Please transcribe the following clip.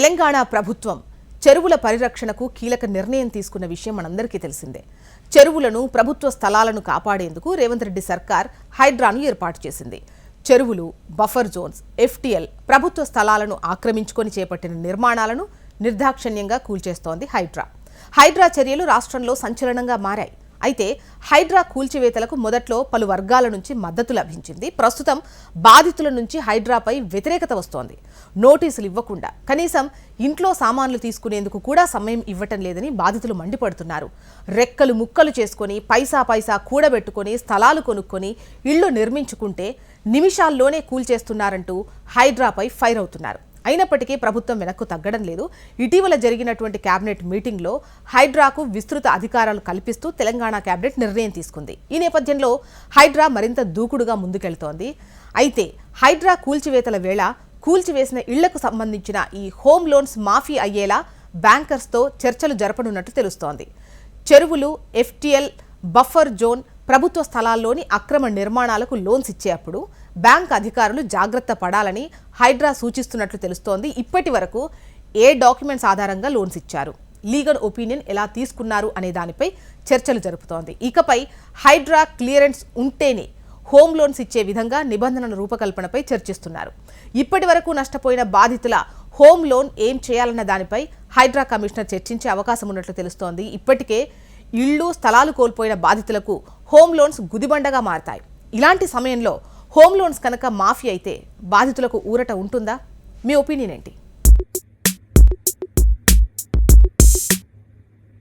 తెలంగాణ ప్రభుత్వం చెరువుల పరిరక్షణకు కీలక నిర్ణయం తీసుకున్న విషయం మనందరికీ తెలిసిందే. చెరువులను ప్రభుత్వ స్థలాలను కాపాడేందుకు రేవంత్ రెడ్డి సర్కార్ హైడ్రాను ఏర్పాటు చేసింది. చెరువులు బఫర్ జోన్స్ ఎఫ్టీఎల్ ప్రభుత్వ స్థలాలను ఆక్రమించుకొని చేపట్టిన నిర్మాణాలను నిర్దాక్షణ్యంగా కూల్చేస్తోంది హైడ్రా. హైడ్రా చర్యలు రాష్ట్రంలో సంచలనంగా మారాయి. అయితే హైడ్రా కూల్చివేతలకు మొదట్లో పలు వర్గాల నుంచి మద్దతు లభించింది. ప్రస్తుతం బాధితుల నుంచి హైడ్రాపై వ్యతిరేకత వస్తోంది. నోటీసులు ఇవ్వకుండా కనీసం ఇంట్లో సామాన్లు తీసుకునేందుకు కూడా సమయం ఇవ్వటం లేదని బాధితులు మండిపడుతున్నారు. రెక్కలు ముక్కలు చేసుకొని పైసా పైసా కూడబెట్టుకొని స్థలాలు కొనుక్కొని ఇళ్ళు నిర్మించుకుంటే నిమిషాల్లోనే కూల్చేస్తున్నారంటూ హైడ్రాపై ఫైర్ అవుతున్నారు. అయినప్పటికీ ప్రభుత్వం వెనక్కు తగ్గడం లేదు. ఇటీవల జరిగినటువంటి కేబినెట్ మీటింగ్లో హైడ్రాకు విస్తృత అధికారాలు కల్పిస్తూ తెలంగాణ కేబినెట్ నిర్ణయం తీసుకుంది. ఈ నేపథ్యంలో హైడ్రా మరింత దూకుడుగా ముందుకెళ్తోంది. అయితే హైడ్రా కూల్చివేతల వేళ కూల్చివేసిన ఇళ్ళకు సంబంధించిన ఈ హోమ్ లోన్స్ మాఫీ అయ్యేలా బ్యాంకర్స్తో చర్చలు జరపనున్నట్టు తెలుస్తోంది. చెరువులు ఎఫ్టీఎల్ బఫర్ జోన్ ప్రభుత్వ స్థలాల్లోని అక్రమ నిర్మాణాలకు లోన్స్ ఇచ్చేటప్పుడు బ్యాంక్ అధికారులు జాగ్రత్త పడాలని హైడ్రా సూచిస్తున్నట్లు తెలుస్తోంది. ఇప్పటి వరకు ఏ డాక్యుమెంట్స్ ఆధారంగా లోన్స్ ఇచ్చారు? లీగల్ ఒపీనియన్ ఎలా తీసుకున్నారు అనే దానిపై చర్చలు జరుపుతోంది. ఇకపై హైడ్రా క్లియరెన్స్ ఉంటేనే హోమ్ లోన్స్ ఇచ్చే విధంగా నిబంధనల రూపకల్పనపై చర్చిస్తున్నారు. ఇప్పటి వరకు నష్టపోయిన బాధితుల హోమ్ లోన్ ఏం చేయాలన్న దానిపై హైడ్రా కమిషనర్ చర్చించే అవకాశం ఉన్నట్లు తెలుస్తోంది. ఇప్పటికే ఇళ్ళు స్థలాలు కోల్పోయిన బాధితులకు హోమ్ లోన్స్ గుదిబండగా మారతాయి. ఇలాంటి సమయంలో హోమ్ లోన్స్ కనుక మాఫీ అయితే బాధితులకు ఊరట ఉంటుందా? మీ ఒపీనియన్ ఏంటి?